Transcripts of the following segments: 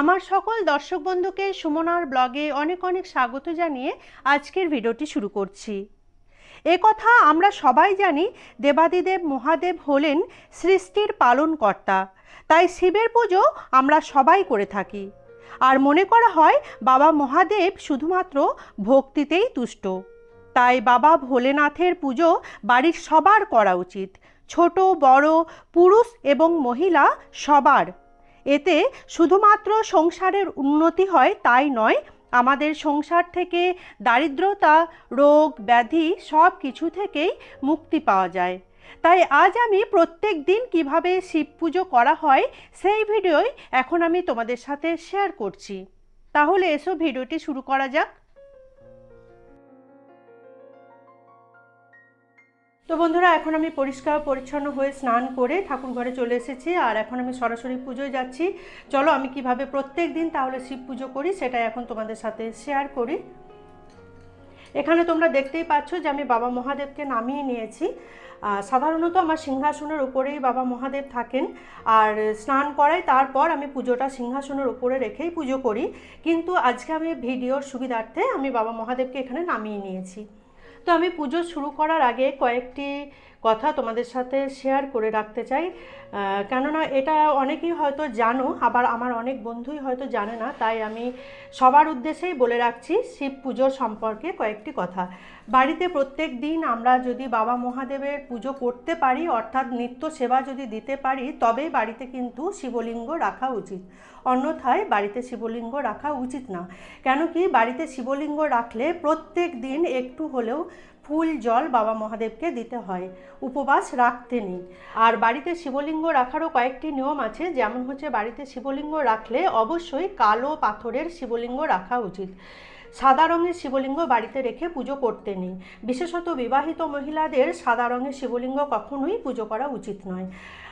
আমার সকল দর্শক বন্ধুকে সুমনার ব্লগে অনেক অনেক স্বাগত জানিয়ে আজকের ভিডিওটি শুরু করছি। এ কথা আমরা সবাই জানি, দেবাদিদেব মহাদেব হলেন সৃষ্টির পালনকর্তা। তাই শিবের পুজো আমরা সবাই করে থাকি। আর মনে করা হয়, বাবা মহাদেব শুধুমাত্র ভক্তিতেই তুষ্ট। তাই বাবা ভোলেনাথের পুজো বাড়ির সবার করা উচিত। ছোট, বড়, পুরুষ এবং মহিলা সবার। এতে শুধুমাত্র সংসারের উন্নতি হয় তাই নয়, আমাদের সংসার থেকে দারিদ্রতা, রোগ, ব্যাধি সব কিছু থেকেই মুক্তি পাওয়া যায়। তাই আজ আমি প্রত্যেক দিন কীভাবে শিব পুজো করা হয় সেই ভিডিওই এখন আমি তোমাদের সাথে শেয়ার করছি। তাহলে এসো ভিডিওটি শুরু করা যাক। তো বন্ধুরা, এখন আমি পরিষ্কার পরিচ্ছন্ন হয়ে স্নান করে ঠাকুর ঘরে চলে এসেছি আর এখন আমি সরাসরি পুজোয় যাচ্ছি। চলো, আমি কীভাবে প্রত্যেক দিন তাহলে শিব পুজো করি সেটাই এখন তোমাদের সাথে শেয়ার করি। এখানে তোমরা দেখতেই পাচ্ছ যে আমি বাবা মহাদেবকে নামিয়ে নিয়েছি। সাধারণত আমার সিংহাসনের উপরেই বাবা মহাদেব থাকেন আর স্নান করাই তারপর আমি পুজোটা সিংহাসনের উপরে রেখেই পুজো করি। কিন্তু আজকে আমি ভিডিওর সুবিধার্থে আমি বাবা মহাদেবকে এখানে নামিয়ে নিয়েছি। তো আমি পুজো শুরু করার আগে কয়েকটি কথা তোমাদের সাথে শেয়ার করে রাখতে চাই। কেননা এটা অনেকেই হয়তো জানো, আবার আমার অনেক বন্ধুই হয়তো জানে না, তাই আমি সবার উদ্দেশ্যেই বলে রাখছি শিব পুজোর সম্পর্কে কয়েকটি কথা। বাড়িতে প্রত্যেক দিন আমরা যদি বাবা মহাদেবের পুজো করতে পারি, অর্থাৎ নিত্য সেবা যদি দিতে পারি, তবেই বাড়িতে কিন্তু শিবলিঙ্গ রাখা উচিত। অন্যথায় বাড়িতে শিবলিঙ্গ রাখা উচিত না। কেন কি বাড়িতে শিবলিঙ্গ রাখলে প্রত্যেক দিন একটু হলেও ফুল, জল বাবা মহাদেবকে দিতে হয়। উপবাস রাখতে নেই। আর বাড়িতে শিবলিঙ্গ রাখারও কয়েকটি নিয়ম আছে। যেমন হচ্ছে বাড়িতে শিবলিঙ্গ রাখলে অবশ্যই কালো পাথরের শিবলিঙ্গ রাখা উচিত। সাদা রঙের শিবলিঙ্গ বাড়িতে রেখে পুজো করতে নেই। বিশেষত বিবাহিত মহিলাদের সাদা রঙের শিবলিঙ্গ কখনোই পুজো করা উচিত নয়।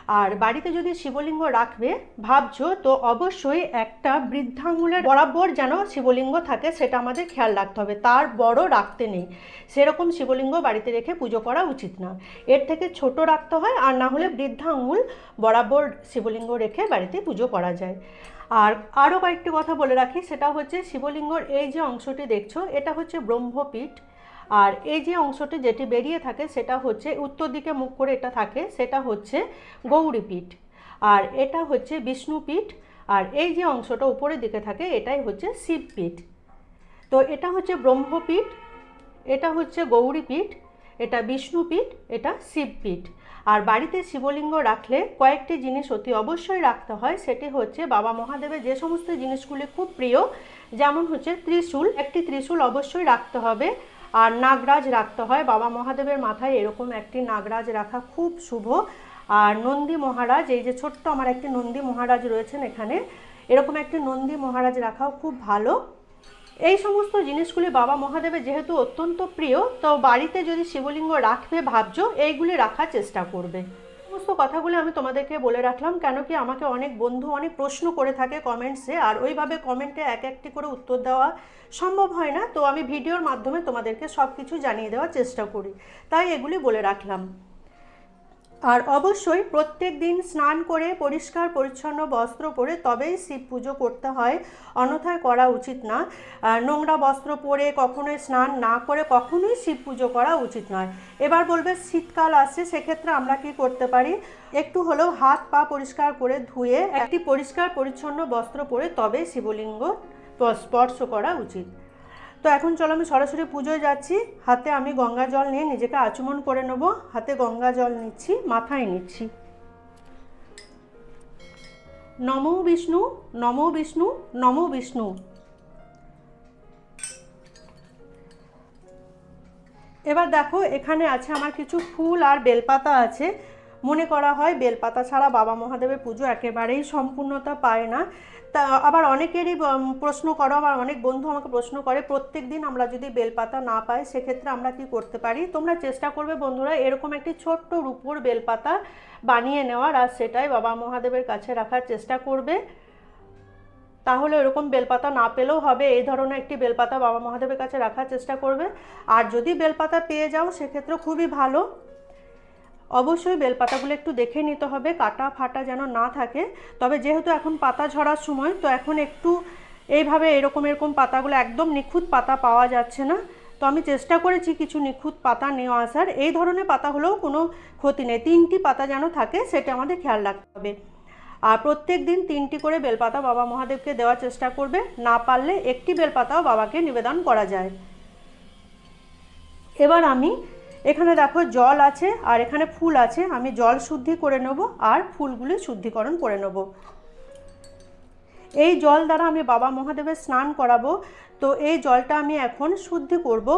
আর বাড়িতে যদি শিবলিঙ্গ রাখবে, ভাবছ, তো অবশ্যই একটা বৃদ্ধাঙ্গুলের বরাবর যেন শিবলিঙ্গ থাকে, সেটা আমাদের খেয়াল রাখতে হবে। তার বড় রাখতে নেই। সেরকম শিবলিঙ্গ বাড়িতে রেখে পুজো করা উচিত না। এর থেকে ছোট রাখতে হয়, আর না হলে বৃদ্ধাঙ্গুল বরাবর শিবলিঙ্গ রেখে বাড়িতে পুজো করা যায়। আর আরও কয়েকটি কথা বলে রাখি, সেটা হচ্ছে শিবলিঙ্গর এই যে অংশটি দেখছ, এটা হচ্ছে ব্রহ্মপীঠ। আর এই যে অংশটি যেটি বেরিয়ে থাকে সেটা হচ্ছে, উত্তর দিকে মুখ করে এটা থাকে, সেটা হচ্ছে গৌরীপীঠ। আর এটা হচ্ছে বিষ্ণুপীঠ। আর এই যে অংশটা উপরের দিকে থাকে, এটাই হচ্ছে শিবপীঠ। তো এটা হচ্ছে ব্রহ্মপীঠ, এটা হচ্ছে গৌরীপীঠ, এটা বিষ্ণুপীঠ, এটা শিবপীঠ। আর বাড়িতে শিবলিঙ্গ রাখলে কয়েকটি জিনিস অতি অবশ্যই রাখতে হয়, সেটি হচ্ছে বাবা মহাদেবের যে সমস্ত জিনিসগুলি খুব প্রিয়, যেমন হচ্ছে ত্রিশূল। একটি ত্রিশূল অবশ্যই রাখতে হবে। আর নাগরাজ রাখতে হয়। বাবা মহাদেবের মাথায় এরকম একটি নাগরাজ রাখা খুব শুভ। আর নন্দী মহারাজ, এই যে ছোট্ট আমার একটি নন্দী মহারাজ রয়েছেন এখানে, এরকম একটি নন্দী মহারাজ রাখাও খুব ভালো। এই সমস্ত জিনিসগুলি বাবা মহাদেবের যেহেতু অত্যন্ত প্রিয়, তো বাড়িতে যদি শিবলিঙ্গ রাখবে ভাবছ, এইগুলি রাখার চেষ্টা করবে। সমস্ত কথাগুলো আমি তোমাদেরকে বলে রাখলাম, কেন কি আমাকে অনেক বন্ধু অনেক প্রশ্ন করে থাকে কমেন্টসে আর ওইভাবে কমেন্টে এক একটি করে উত্তর দেওয়া সম্ভব হয় না। তো আমি ভিডিওর মাধ্যমে তোমাদেরকে সব কিছু জানিয়ে দেওয়ার চেষ্টা করি। তাই এগুলি বলে রাখলাম। আর অবশ্যই প্রত্যেক দিন স্নান করে পরিষ্কার, পরিচ্ছন্ন বস্ত্র পরে তবেই শিব পুজো করতে হয়। অন্যথায় করা উচিত না। নোংরা বস্ত্র পরে কখনোই স্নান না করে কখনোই শিব পুজো করা উচিত নয়। এবার বলবে, শীতকাল আসছে, সেক্ষেত্রে আমরা কি করতে পারি? একটু হলেও হাত পা পরিষ্কার করে ধুয়ে, একটি পরিষ্কার, পরিচ্ছন্ন বস্ত্র পরে তবে শিবলিঙ্গ স্পর্শ করা উচিত। তো এখন চলো আমি সরাসরি পুজোয় যাচ্ছি। হাতে আমি গঙ্গা জল নিয়ে নিজেকে আচমন করে নেব। হাতে গঙ্গা জল নিচ্ছি, মাথায় নিচ্ছি। নমো বিষ্ণু নমো বিষ্ণু নমো বিষ্ণু। এবার দেখো, এখানে আছে আমার কিছু ফুল আর বেলপাতা আছে। মনে করা হয় বেলপাতা ছাড়া বাবা মহাদেবের পুজো একেবারেই সম্পূর্ণতা পায় না। তা আবার অনেকেরই প্রশ্ন করো, আবার অনেক বন্ধু আমাকে প্রশ্ন করে প্রত্যেক দিন আমরা যদি বেলপাতা না পাই, সেক্ষেত্রে আমরা কি করতে পারি? তোমরা চেষ্টা করবে বন্ধুরা, এরকম একটি ছোট্ট রূপোর বেলপাতা বানিয়ে নেওয়ার, আর সেটাই বাবা মহাদেবের কাছে রাখার চেষ্টা করবে। তাহলে এরকম বেলপাতা না পেলেও হবে, এই ধরনের একটি বেলপাতা বাবা মহাদেবের কাছে রাখার চেষ্টা করবে। আর যদি বেলপাতা পেয়ে যাও, সেক্ষেত্রে খুবই ভালো। অবশ্যই বেলপাতাগুলো একটু দেখে নিতে হবে, কাটা ফাটা যেন না থাকে। তবে যেহেতু এখন পাতা ঝরার সময়, তো এখন একটু এইভাবে এরকম এরকম পাতাগুলো, একদম নিখুঁত পাতা পাওয়া যাচ্ছে না। তো আমি চেষ্টা করেছি কিছু নিখুঁত পাতা নিয়ে আসার। এই ধরনের পাতা হলেও কোনো ক্ষতি নেই। তিনটি পাতা যেন থাকে, সেটা আমাদের খেয়াল রাখতে হবে। আর প্রত্যেক দিন তিনটি করে বেলপাতা বাবা মহাদেবকে দেওয়ার চেষ্টা করবে। না পারলে একটি বেলপাতাও বাবাকে নিবেদন করা যায়। এবার আমি এখানে দেখো জল আছে আর এখানে ফুল আছে। আমি জল শুদ্ধি করে নেব আর ফুলগুলি শুদ্ধিকরণ করে নেব। এই জল দ্বারা আমি বাবা মহাদেবের স্নান করাবো। তো এই জলটা আমি এখন শুদ্ধি করব।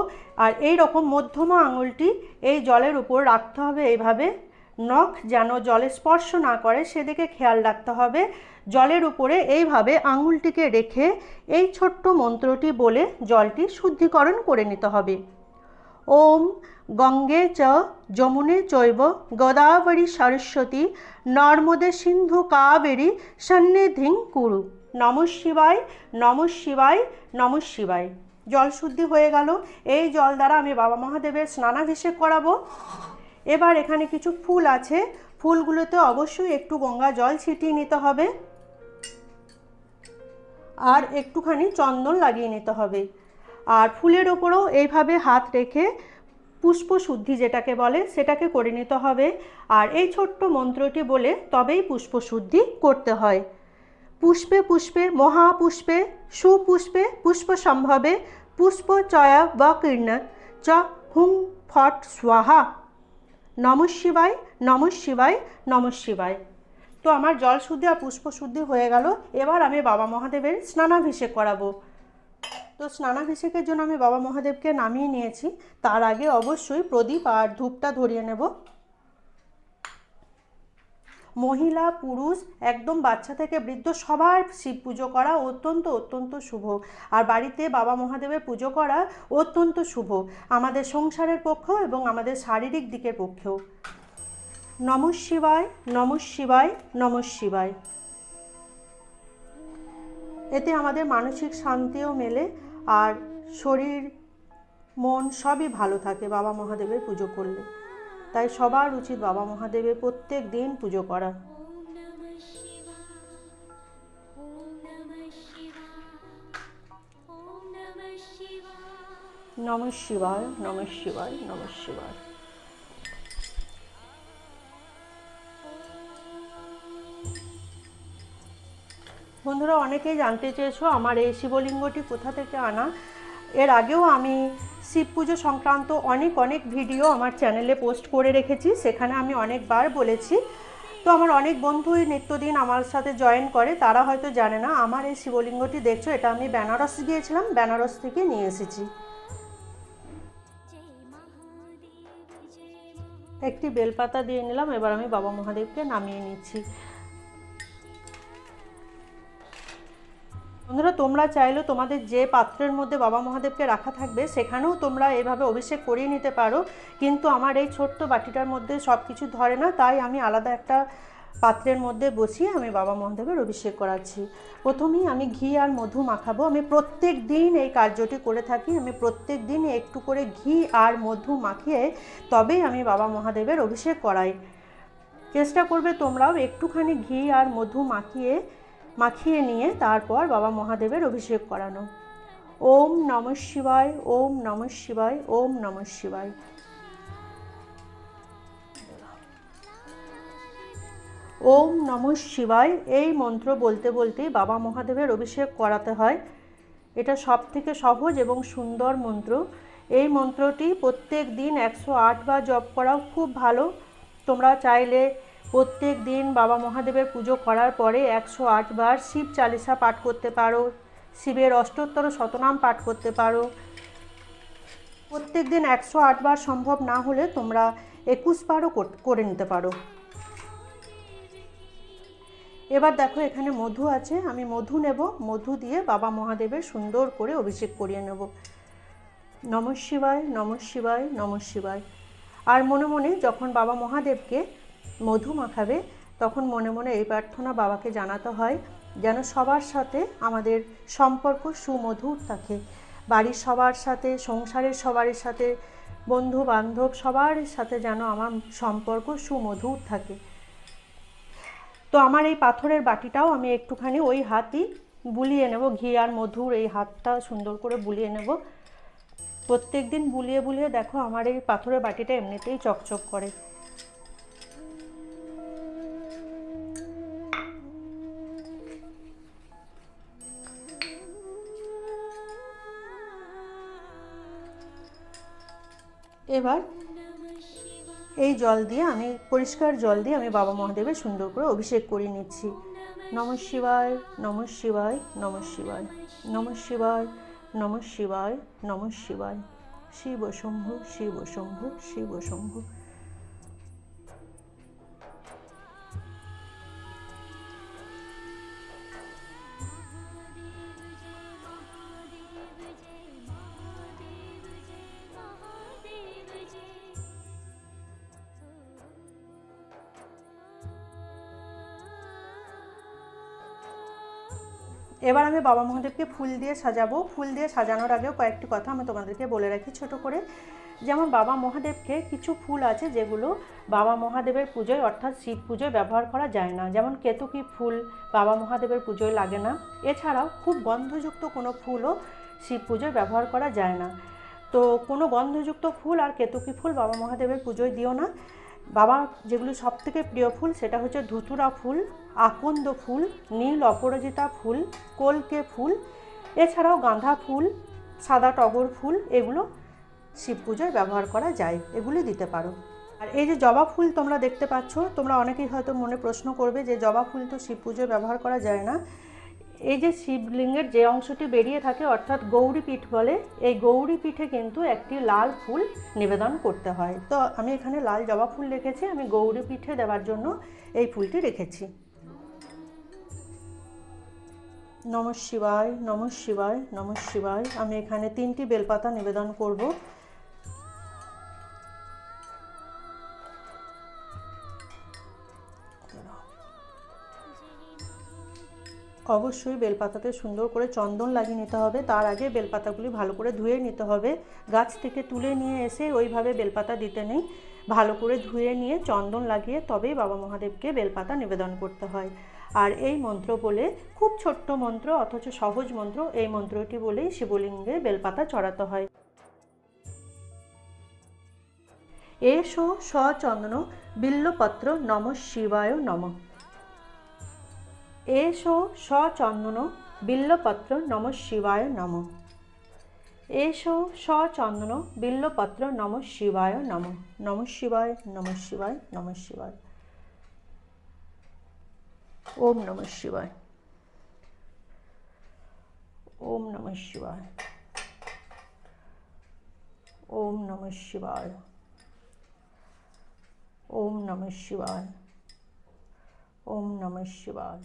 আর এই রকম মধ্যমা আঙুলটি এই জলের উপর রাখতে হবে এইভাবে। নখ যেন জলে স্পর্শ না করে সেদিকে খেয়াল রাখতে হবে। জলের উপরে এইভাবে আঙুলটিকে রেখে এই ছোট্ট মন্ত্রটি বলে জলটি শুদ্ধিকরণ করে নিতে হবে। ওম গঙ্গে চ যমুনে চৈব গোদাবরী সরস্বতী নর্মদে সিন্ধু কাবেরী সন্নিধিং কুরু। নম শিবায় নম শিবায় নম শিবায়। জল শুদ্ধি হয়ে গেল। এই জল দ্বারা আমি বাবা মহাদেবের স্নানাভিষেক করাবো। এবার এখানে কিছু ফুল আছে। ফুলগুলোতে অবশ্যই একটু গঙ্গা জল ছিটিয়ে নিতে হবে। আর একটুখানি চন্দন লাগিয়ে নিতে হবে। আর ফুলের ওপরেও এইভাবে হাত রেখে পুষ্প শুদ্ধি যেটাকে বলে সেটাকে করে নিতে হবে। আর এই ছোট্ট মন্ত্রটি বলে তবেই পুষ্প শুদ্ধি করতে হয়। পুষ্পে পুষ্পে, মহাপুষ্পে, সুপুষ্পে পুষ্প সম্ভবে পুষ্প চয়া বকীর্ণ চ হুং ফট স্বাহা। নম শিবায় নম শিবায় নম শিবায়। তো আমার জল শুদ্ধি আর পুষ্প শুদ্ধি হয়ে গেল। এবার আমি বাবা মহাদেবের স্নানাভিষেক করাবো। তো স্নানাভিষেকের জন্য আমি বাবা মহাদেবকে নামিয়ে নিয়েছি। তার আগে অবশ্যই প্রদীপ আর ধূপটা ধরিয়ে নেব। মহিলা, পুরুষ, একদম বাচ্চা থেকে বৃদ্ধ সবার শিব পুজো করা অত্যন্ত অত্যন্ত শুভ। আর বাড়িতে বাবা মহাদেবের পুজো করা অত্যন্ত শুভ। আমাদের সংসারের পক্ষ এবং আমাদের শারীরিক দিকের পক্ষেও। নম শিবায় নম শিবায় নম শিবায়। এতে আমাদের মানসিক শান্তিও মেলে। আর শরীর, মন সবই ভালো থাকে, বাবা মহাদেবের পুজো করলে। তাই সবার উচিত বাবা মহাদেবের প্রত্যেক দিন পুজো করা। নম শিবায় নম শিবায় নম শিবায়। বন্ধুরা, অনেকেই জানতে চেয়েছো আমার এই শিবলিঙ্গটি কোথা থেকে আনা। এর আগেও আমি শিব পুজো সংক্রান্ত অনেক অনেক ভিডিও আমার চ্যানেলে পোস্ট করে রেখেছি, সেখানে আমি অনেকবার বলেছি। তো আমার অনেক বন্ধুই নিত্যদিন আমার সাথে জয়েন করে, তারা হয়তো জানে না, আমার এই শিবলিঙ্গটি দেখছ, এটা আমি বেনারস গিয়েছিলাম, বেনারস থেকে নিয়ে এসেছি। একটি বেলপাতা দিয়ে নিলাম, এবার আমি বাবা মহাদেবকে নামিয়ে নিচ্ছি। বন্ধুরা তোমরা চাইলেও তোমাদের যে পাত্রের মধ্যে বাবা মহাদেবকে রাখা থাকবে, সেখানেও তোমরা এভাবে অভিষেক করিয়ে নিতে পারো। কিন্তু আমার এই ছোট্ট বাটিটার মধ্যে সব কিছু ধরে না, তাই আমি আলাদা একটা পাত্রের মধ্যে বসিয়ে আমি বাবা মহাদেবের অভিষেক করাচ্ছি। প্রথমেই আমি ঘি আর মধু মাখাবো। আমি প্রত্যেক দিন এই কার্যটি করে থাকি। আমি প্রত্যেক দিন একটু করে ঘি আর মধু মাখিয়ে তবেই আমি বাবা মহাদেবের অভিষেক করাই। চেষ্টা করবে তোমরাও একটুখানি ঘি আর মধু মাখিয়ে মাখিয়ে নিয়ে তারপর বাবা মহাদেবের অভিষেক করানো। ওম নম শিবায়, ওম নম শিবায়, ওম নম শিবায়। ওম নম শিবায়, এই মন্ত্র বলতে বলতেই বাবা মহাদেবের অভিষেক করাতে হয়। এটা সব থেকে সহজ এবং সুন্দর মন্ত্র। এই মন্ত্রটি প্রত্যেক দিন একশো আট বার জপ করাও খুব ভালো। তোমরা চাইলে প্রত্যেক দিন বাবা মহাদেবের পুজো করার পরে একশো বার শিব চালিসা পাঠ করতে পারো, শিবের অষ্টোত্তর শতনাম পাঠ করতে পারো। প্রত্যেক দিন একশো বার সম্ভব না হলে তোমরা একুশ বারও করে নিতে পারো। এবার দেখো এখানে মধু আছে, আমি মধু নেব, মধু দিয়ে বাবা মহাদেবের সুন্দর করে অভিষেক করিয়ে নেব। নম শিবায় নম শিবায় নম শিবায়। আর মনে মনে যখন বাবা মহাদেবকে মধু মাখাবে তখন মনে মনে এই প্রার্থনা বাবাকে জানাতে হয় যেন সবার সাথে আমাদের সম্পর্ক সুমধুর থাকে। বাড়ির সবার সাথে, সংসারের সবার সাথে বন্ধু বান্ধব সবার সাথে যেন আমার সম্পর্ক সুমধুর থাকে। তো আমার এই পাথরের বাটিটাও আমি একটুখানি ওই হাতই বুলিয়ে নেব, ঘি আর মধুর এই হাতটা সুন্দর করে বুলিয়ে নেব। প্রত্যেক দিন বুলিয়ে বুলিয়ে দেখো আমার এই পাথরের বাটিটা এমনিতেই চকচক করে। এবার এই জল দিয়ে আমি, পরিষ্কার জল দিয়ে আমি বাবা মহাদেবের সুন্দর করে অভিষেক করে নিচ্ছি। নম শিবায় নম শিবায় নম শিবায় নম শিবায় নম শিবায় নম শিবায়। শিব শম্ভু শিব শম্ভু শিব শম্ভু। এবার আমি বাবা মহাদেবকে ফুল দিয়ে সাজাবো। ফুল দিয়ে সাজানোর আগেও কয়েকটি কথা আমি তোমাদেরকে বলে রাখি ছোট করে। যেমন বাবা মহাদেবকে কিছু ফুল আছে যেগুলো বাবা মহাদেবের পুজোয়, অর্থাৎ শিব পুজোয় ব্যবহার করা যায় না। যেমন কেতুকি ফুল বাবা মহাদেবের পুজোয় লাগে না। এছাড়াও খুব গন্ধযুক্ত কোনো ফুলও শিব পুজোয় ব্যবহার করা যায় না। তো কোনো গন্ধযুক্ত ফুল আর কেতুকি ফুল বাবা মহাদেবের পুজোয় দিও না। বাবা যেগুলো সব থেকে প্রিয় ফুল সেটা হচ্ছে ধুতুরা ফুল। আকন্দ ফুল, নীল অপরাজিতা ফুল, কলকে ফুল, এছাড়াও গাঁদা ফুল, সাদা টগর ফুল, এগুলো শিব পুজোয় ব্যবহার করা যায়, এগুলি দিতে পারো। আর এই যে জবা ফুল তোমরা দেখতে পাচ্ছ, তোমরা অনেকেই হয়তো মনে প্রশ্ন করবে যে জবা ফুল তো শিব পুজোয় ব্যবহার করা যায় না। এই যে শিবলিঙ্গের যে অংশটি বেরিয়ে থাকে, অর্থাৎ গৌরী পীঠ বলে, এই গৌরী পীঠে কিন্তু একটি লাল ফুল নিবেদন করতে হয়। তো আমি এখানে লাল জবা ফুল রেখেছি, আমি গৌরী পীঠে দেওয়ার জন্য এই ফুলটি রেখেছি। নম শিবায় নম শিবায় নম শিবায়। আমি এখানে তিনটি বেলপাতা নিবেদন করব। অবশ্যই বেলপাতাতে সুন্দর করে চন্দন লাগিয়ে নিতে হবে। তার আগে বেলপাতাগুলি ভালো করে ধুয়ে নিতে হবে। গাছ থেকে তুলে নিয়ে এসে ওইভাবে বেলপাতা দিতে নেই। ভালো করে ধুয়ে নিয়ে চন্দন লাগিয়ে তবেই বাবা মহাদেবকে বেলপাতা নিবেদন করতে হয়। আর এই মন্ত্র বলে খুব ছোট্ট মন্ত্র, অথচ সহজ মন্ত্র, এই মন্ত্রটি বলেই শিবলিঙ্গে বেলপাতা চড়াতে হয়। এসো সচন্দন বিল্লপত্র নম শিবায় নম। এসো সচন্দন বিল্লপত্র নম শিবায় নম। এসো সচন্দন বিল্লপত্র নম শিবায় নম। নম শিবায় নম শিবায় নম শিবায়। ওম নম শিবায়। ওম নম শিবায়। ওম নম শিবায়। ওম নম শিবায়। ওম নম শিবায়।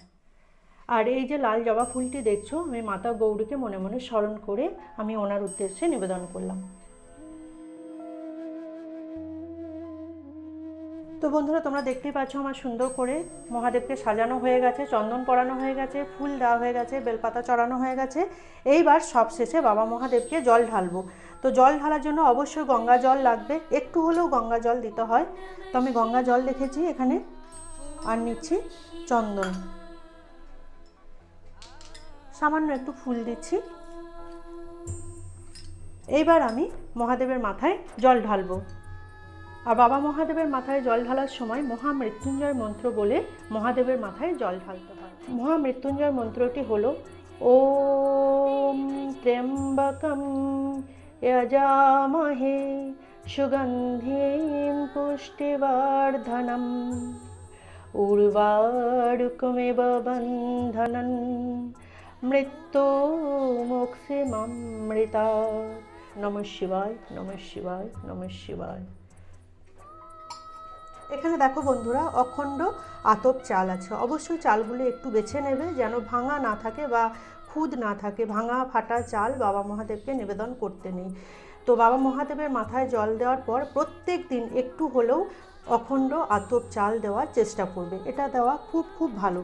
আর এই যে লাল জবা ফুলটি দেখছ, আমি মাতা গৌরীকে মনে মনে স্মরণ করে আমি ওনার উদ্দেশ্যে নিবেদন করলাম। তো বন্ধুরা, তোমরা দেখতেই পাচ্ছ আমার সুন্দর করে মহাদেবকে সাজানো হয়ে গেছে, চন্দন পরানো হয়ে গেছে, ফুল দেওয়া হয়ে গেছে, বেলপাতা চড়ানো হয়ে গেছে। এইবার সব শেষে বাবা মহাদেবকে জল ঢালবো। তো জল ঢালার জন্য অবশ্যই গঙ্গা জল লাগবে। একটু হলেও গঙ্গা জল দিতে হয়। তো আমি গঙ্গা জল রেখেছি এখানে। আর নিচ্ছি চন্দন। সামান্য একটু ফুল দিচ্ছি। এইবার আমি মহাদেবের মাথায় জল ঢালবো। আর বাবা মহাদেবের মাথায় জল ঢালার সময় মহামৃত্যুঞ্জয় মন্ত্র বলে মহাদেবের মাথায় জল ঢালতে হয় মহামৃত্যুঞ্জয় মন্ত্রটি হলো ওম ত্র্যম্বকম यजामहे সুগন্ধিম পুষ্টিবর্ধনম উর্বারুকমেব বন্ধনন মৃত্যু মোক্ষিমৃতা নম শিবায় নম শিবায় নম শিবায় এখানে দেখো বন্ধুরা, অখণ্ড আতপ চাল আছে। অবশ্যই চালগুলো একটু বেছে নেবে, যেন ভাঙা না থাকে বা খুদ না থাকে। ভাঙা ফাটা চাল বাবা মহাদেবকে নিবেদন করতে নেই। তো বাবা মহাদেবের মাথায় জল দেওয়ার পর প্রত্যেক দিন একটু হলেও অখণ্ড আতপ চাল দেওয়ার চেষ্টা করবে। এটা দেওয়া খুব খুব ভালো।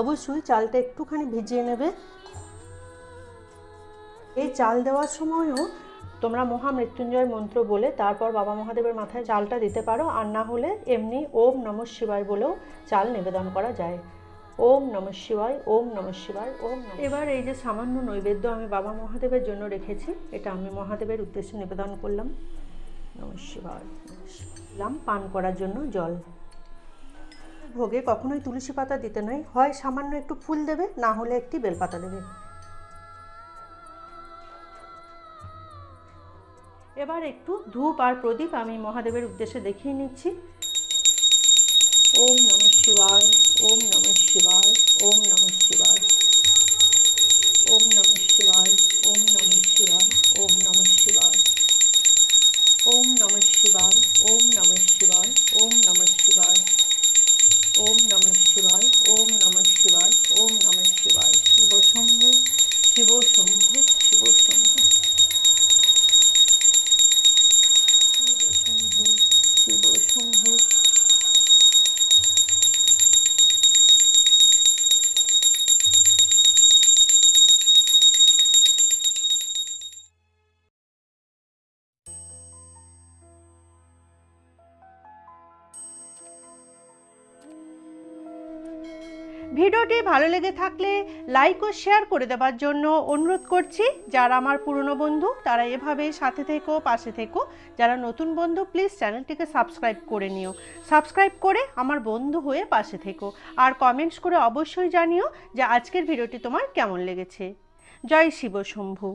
অবশ্যই চালটা একটুখানি ভিজিয়ে নেবে। এই চাল দেওয়ার সময়ও তোমরা মহা মৃত্যুঞ্জয় মন্ত্র বলে তারপর বাবা মহাদেবের মাথায় চালটা দিতে পারো, আর না হলে এমনি ওম নম শিবায় বলেও চাল নিবেদন করা যায়। ওম নম শিবায়, ওম নম শিবায়, ওম এবার এই যে সামান্য নৈবেদ্য আমি বাবা মহাদেবের জন্য রেখেছি, এটা আমি মহাদেবের উদ্দেশ্যে নিবেদন করলাম। নম শিবায় পান করার জন্য জল। ভোগে কখনোই তুলসী পাতা দিতে নয়, হয় সামান্য একটু ফুল দেবে, না হলে একটি বেলপাতা দেবে। এবার একটু ধূপ আর প্রদীপ আমি মহাদেবের উদ্দেশ্যে দেখিয়ে নিচ্ছি। ওম নম শিবায়, ওম নম শিবায়, ওম নম শিবায়। ভিডিওটি ভালো লেগে থাকলে লাইক ও শেয়ার করে দেওয়ার জন্য অনুরোধ করছি। যারা আমার পুরনো বন্ধু, তারা এভাবে সাথে থেকো, পাশে থেকো। যারা নতুন বন্ধু প্লিজ চ্যানেলটিকে সাবস্ক্রাইব করে নিও। সাবস্ক্রাইব করে আমার বন্ধু হয়ে পাশে থেকো। আর কমেন্টস করে অবশ্যই জানিও যে আজকের ভিডিওটি তোমার কেমন লেগেছে। জয় শিব শম্ভু।